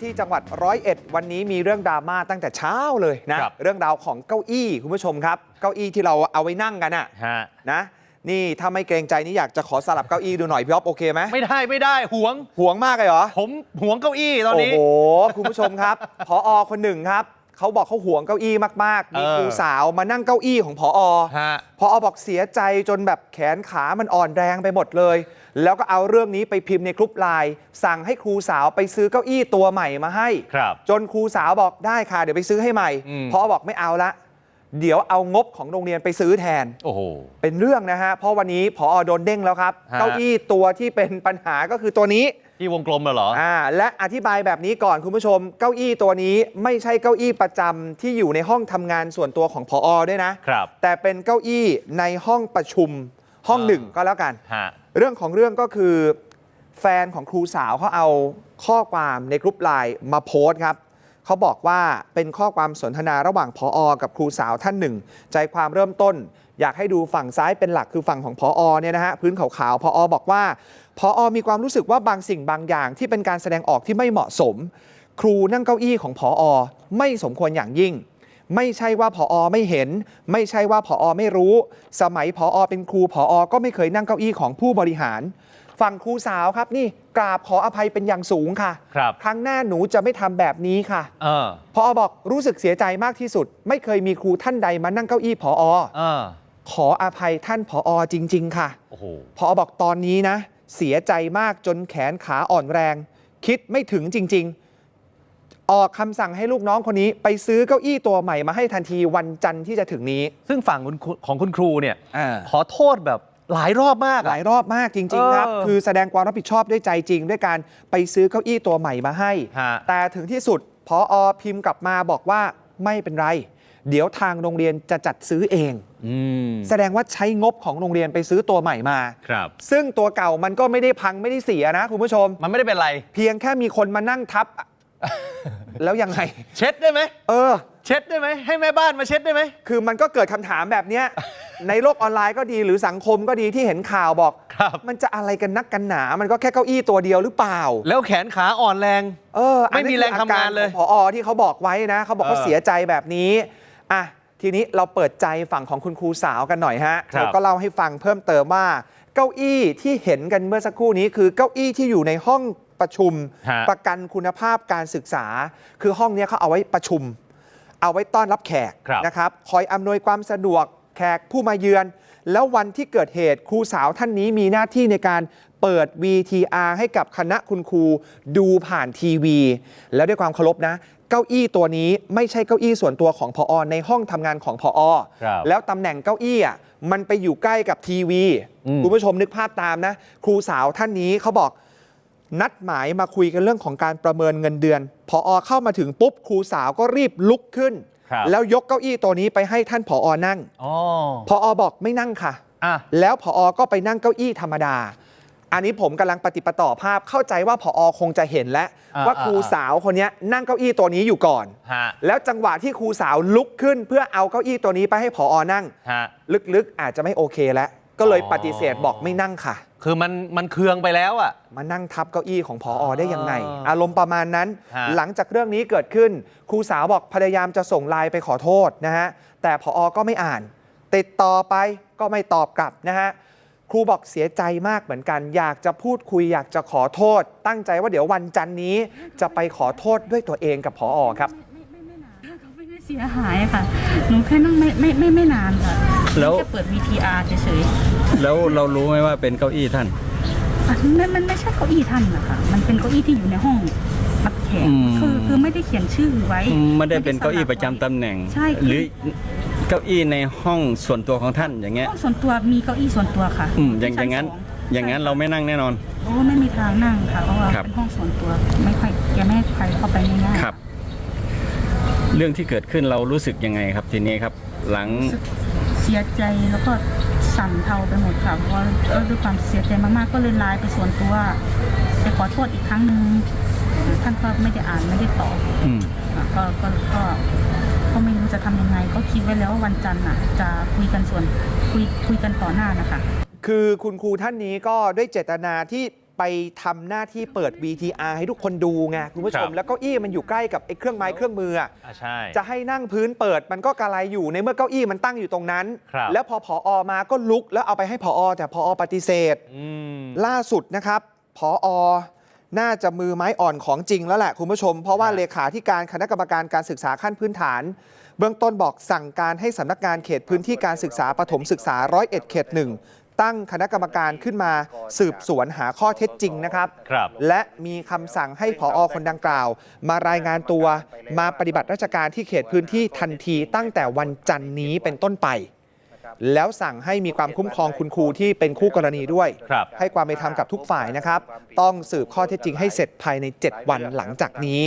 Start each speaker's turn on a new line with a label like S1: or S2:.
S1: ที่จังหวัดร้อยเอ็ดวันนี้มีเรื่องดราม่าตั้งแต่เช้าเลยนะครับเรื่องราวของเก้าอี้คุณผู้ชมครับ เก้าอี้ที่เราเอาไว้นั่งกันอะ
S2: ฮะ
S1: นะ นี่ถ้าไม่เกรงใจนี่อยากจะขอสลับเก้าอี้ดูหน่อยพี่อ๊อฟโอเคไหม
S2: ไม่ได้ไม่ได้หวง
S1: ห่วงมากเลยเหรอ
S2: ผมหวงเก้าอี้ตอนนี้
S1: โอ้โหคุณผู้ชมครับ พออคนหนึ่งครับ เขาบอกเขาห่วงเก้าอี้มากๆ มี
S2: เออ
S1: ครูสาวมานั่งเก้าอี้ของพออ
S2: ฮะ
S1: พออบอกเสียใจจนแบบแขนขามันอ่อนแรงไปหมดเลย แล้วก็เอาเรื่องนี้ไปพิมพ์ในกรุ๊ปไลน์สั่งให้ครูสาวไปซื้อเก้าอี้ตัวใหม่มาให้
S2: ครับ
S1: จนครูสาวบอกได้ค่ะ เดี๋ยวไปซื้อให้ใหม่
S2: อืม
S1: พอบอกไม่เอาละเดี๋ยวเอางบของโรงเรียนไปซื้อแทน
S2: โอ้โห
S1: เป็นเรื่องนะฮะ เพราะวันนี้พอโดนเด้งแล้วครับ
S2: ฮะ
S1: เก้าอี้ตัวที่เป็นปัญหาก็คือตัวนี้
S2: ที่วงกลมเหรอ
S1: อ่าและอธิบายแบบนี้ก่อนคุณผู้ชม เก้าอี้ตัวนี้ไม่ใช่เก้าอี้ประจำที่อยู่ในห้องทำงานส่วนตัวของพอด้วยนะ
S2: ครับ
S1: แต่เป็นเก้าอี้ในห้องประชุมห้อง
S2: อ่า
S1: หนึ่งก็แล้วกัน
S2: ฮะ
S1: เรื่องของเรื่องก็คือ แฟนของครูสาวเขาเอาข้อความในกรุ๊ปไลน์มาโพสต์ครับ เขาบอกว่าเป็นข้อความสนทนาระหว่างพออกับครูสาวท่านหนึ่ง ใจความเริ่มต้น อยากให้ดูฝั่งซ้ายเป็นหลักคือฝั่งของพออเนี่ยนะฮะพื้นขาวๆพออบอกว่าพออมีความรู้สึกว่าบางสิ่งบางอย่างที่เป็นการแสดงออกที่ไม่เหมาะสม ครูนั่งเก้าอี้ของพออไม่สมควรอย่างยิ่งไม่ใช่ว่าผอไม่เห็น ไม่ใช่ว่าผอไม่รู้ สมัยผอเป็นครูผอก็ไม่เคยนั่งเก้าอี้ของผู้บริหาร ฝั่งครูสาวครับนี่กราบขออภัยเป็นอย่างสูงค่ะ
S2: ครับ
S1: ครั้งหน้าหนูจะไม่ทำแบบนี้ค่ะ
S2: เออ
S1: พอบอกรู้สึกเสียใจมากที่สุด ไม่เคยมีครูท่านใดมานั่งเก้าอี้ผอ
S2: เออ
S1: ขออภัยท่านผอจริง ๆ ค่ะ
S2: โอ้โห
S1: พอบอกตอนนี้นะ เสียใจมากจนแขนขาอ่อนแรง คิดไม่ถึงจริง ๆ ออกคำสั่งให้ลูกน้องคนนี้ ไปซื้อเก้าอี้ตัวใหม่มาให้ทันทีวันจันทร์ที่จะถึงนี้
S2: ซึ่งฝั่งคุณครูของคุณครูเนี่ย
S1: อ่า
S2: ขอโทษแบบ หลายรอบมาก
S1: ห
S2: อะ
S1: ลายรอบมากจริง ๆ ครับ
S2: เออ
S1: คือแสดงความรับผิดชอบด้วยใจจริง ด้วยการไปซื้อเก้าอี้ตัวใหม่มาให้
S2: ฮะ
S1: แต่ถึงที่สุดพออพิมพ์กลับมาบอกว่าไม่เป็นไร เดี๋ยวทางโรงเรียนจะจัดซื้อเอง
S2: อืม
S1: แสดงว่าใช้งบของโรงเรียนไปซื้อตัวใหม่มา
S2: ครับ
S1: ซึ่งตัวเก่ามันก็ไม่ได้พังไม่ได้เสียนะคุณผู้ชม
S2: มันไม่ได้เป็นไร
S1: เพียงแค่มีคนมานั่งทับ แล้วยังไง
S2: เช็ดได้ไหม
S1: เออ
S2: เช็ดได้ไหมให้แม่บ้านมาเช็ดได้ไหม
S1: คือมันก็เกิดคำถามแบบเนี้ย ในโลกออนไลน์ก็ดีหรือสังคมก็ดีที่เห็นข่าวบอก
S2: ครับ
S1: มันจะอะไรกันนักกันหนา มันก็แค่เก้าอี้ตัวเดียวหรือเปล่า
S2: แล้วแขนขาอ่อนแรง
S1: เอออันนั้น
S2: ไม่มีแรงทำงานเลย
S1: คืออรของผอที่เขาบอกไว้นะ เขาบอกเขา
S2: เออ
S1: เสียใจแบบนี้อะทีนี้เราเปิดใจฝั่งของคุณครูสาวกันหน่อยฮะ
S2: ครับ
S1: เขาก็เล่าให้ฟังเพิ่มเติมว่า เก้าอี้ที่เห็นกันเมื่อสักครู่นี้ คือเก้าอี้ที่อยู่ในห้องประชุม
S2: ฮะ
S1: ประกันคุณภาพการศึกษา คือห้องเนี้ยเขาเอาไว้ประชุม เอาไว้ต้อนรับแขก
S2: ครับ
S1: นะครับ คอยอำนวยความสะดวก แขกผู้มาเยือน แล้ววันที่เกิดเหตุครูสาวท่านนี้มีหน้าที่ในการเปิด VTR ให้กับคณะคุณครูดูผ่านทีวี แล้วด้วยความเคารพนะ เก้าอี้ตัวนี้ไม่ใช่เก้าอี้ส่วนตัวของพอในห้องทำงานของพอ
S2: ครับ
S1: แล้วตำแหน่งเก้าอี้อะมันไปอยู่ใกล้กับทีวี
S2: อืม
S1: คุณผู้ชมนึกภาพตามนะ ครูสาวท่านนี้เขาบอก นัดหมายมาคุยกันเรื่องของการประเมินเงินเดือน พอเข้ามาถึงปุ๊บครูสาวก็รีบลุกขึ้น
S2: ครับ
S1: แล้วยกเก้าอี้ตัวนี้ไปให้ท่านผอนั่ง
S2: อ๋อ
S1: พอบอกไม่นั่งค่ะ
S2: อะ
S1: แล้วผอก็ไปนั่งเก้าอี้ธรรมดา อันนี้ผมกำลังปฏิปต่อภาพเข้าใจว่าผอคงจะเห็นแล้ว
S2: อ่า
S1: ว่าครูสาวคนเนี้ยนั่งเก้าอี้ตัวนี้อยู่ก่อน
S2: ฮะ
S1: แล้วจังหวะที่ครูสาวลุกขึ้น เพื่อเอาเก้าอี้ตัวนี้ไปให้ผอนั่ง
S2: ฮะ
S1: ลึกๆอาจจะไม่โอเคแล้ว ก็เลย
S2: อ๋อ
S1: ปฏิเสธบอกไม่นั่งค่ะ
S2: คือมันมันเคืองไปแล้วอะ
S1: มานั่งทับเก้าอี้ของพออได้ยังไง
S2: อ๋ออ
S1: อารมณ์ประมาณนั้น
S2: ฮะ
S1: หลังจากเรื่องนี้เกิดขึ้น ครูสาวบอกพยายามจะส่งไลน์ไปขอโทษนะฮะ แต่พออก็ไม่อ่าน ติดต่อไปก็ไม่ตอบกลับนะฮะ ครูบอกเสียใจมากเหมือนกัน อยากจะพูดคุยอยากจะขอโทษ ตั้งใจว่าเดี๋ยววันจันนี้จะไปขอโทษด้วยตัวเองกับพออครับ
S3: ไม่ไม่ไม่นานเขาไม่ได้เสียหายอะค่ะ หนูแค่นั่งไม่ไม่ไม่ไม่นานค่ะ
S4: แล้ว
S3: แค่เปิด VTR เฉย
S4: แล้วเรารู้ไหมว่าเป็นเก้าอี้ท่าน
S3: ๆอะมันมันไม่ใช่เก้าอี้ท่านนะคะมันเป็นเก้าอี้ที่อยู่ในห้องรับแขก
S4: อืม
S3: คือคือไม่ได้เขียนชื่อไว้
S4: ไม่ได้เป็นเก้าอี้ประจำตำแหน่ง
S3: ใช่
S4: หรือเก้าอี้ในห้องส่วนตัวของท่านอย่างเงี้ย
S3: ห้องส่วนตัวมีเก้าอี้ส่วนตัวค่ะ
S4: อืมอย่างอ
S3: ชั้
S4: ย่างนั้น
S3: ส
S4: อย่างนั้นเราไม่นั่งแน่นอน
S3: โอ้ไม่มีทางนั่งค่ะเพราะว่า
S4: ครับ
S3: เป็นห้องส่วนตัวไม่ค่อยแกไม่ให้ใครเข้าไปง่ายๆ
S4: ครับ เรื่องที่เกิดขึ้นเรารู้สึกยังไงครับทีนี้ครับ หลัง
S3: รู้สึกเสียใจแล้วก็ สั่นเทาไปหมดค่ะเพราะว่าก็ด้วยความเสียใจมากๆก็เลยไลน์ไปส่วนตัวไปขอโทษอีกครั้งหนึ่งท่านก็ไม่ได้อ่านไม่ได้ตอบ
S4: อืม
S3: อะก็ก็ก็ก็ไม่รู้จะทำยังไง ก็คิดไว้แล้วว่าวันจันทร์น่ะ จะคุยกันส่วนคุยคุยกันต่อหน้านะคะ
S1: คือคุณครูท่านนี้ก็ด้วยเจตนาที่ ไปทำหน้าที่เปิด VTR ให้ทุกคนดูไงคุณผู้ชม
S2: ครับ
S1: แล้วเก้าอี้มันอยู่ใกล้กับไอ้เครื่องไม้เครื่องมืออะ
S2: อะใช่
S1: จะให้นั่งพื้นเปิดมันก็กระไรอยู่ในเมื่อเก้าอี้มันตั้งอยู่ตรงนั้น
S2: ครับ
S1: แล้วพอผออมาก็ลุกแล้วเอาไปให้ผอแต่ผอปฏิเสธ
S2: อืม
S1: ล่าสุดนะครับผออน่าจะมือไม้อ่อนของจริงแล้วแหละคุณผู้ชม เพราะว่า
S2: ครับ
S1: เลขาธิการคณะกรรมการการศึกษาขั้นพื้นฐาน เบื้องต้นบอกสั่งการให้สำนักงานเขตพื้นที่การศึกษาปฐมศึกษาร้อยเอ็ดเขตหนึ่ง ตั้งคณะกรรมการขึ้นมาสืบสวนหาข้อเท็จจริงนะครับ
S2: ครับ
S1: และมีคำสั่งให้ผออคนดังกล่าว มารายงานตัวมาปฏิบัติราชการที่เขตพื้นที่ทันทีตั้งแต่วันจันนี้เป็นต้นไป แล้วสั่งให้มีความคุ้มครองคุณครูที่เป็นคู่กรณีด้วย
S2: ครับ
S1: ให้ความเป็นธรรมกับทุกฝ่ายนะครับ ต้องสืบข้อเท็จจริงให้เสร็จภายใน 7 วันหลังจากนี้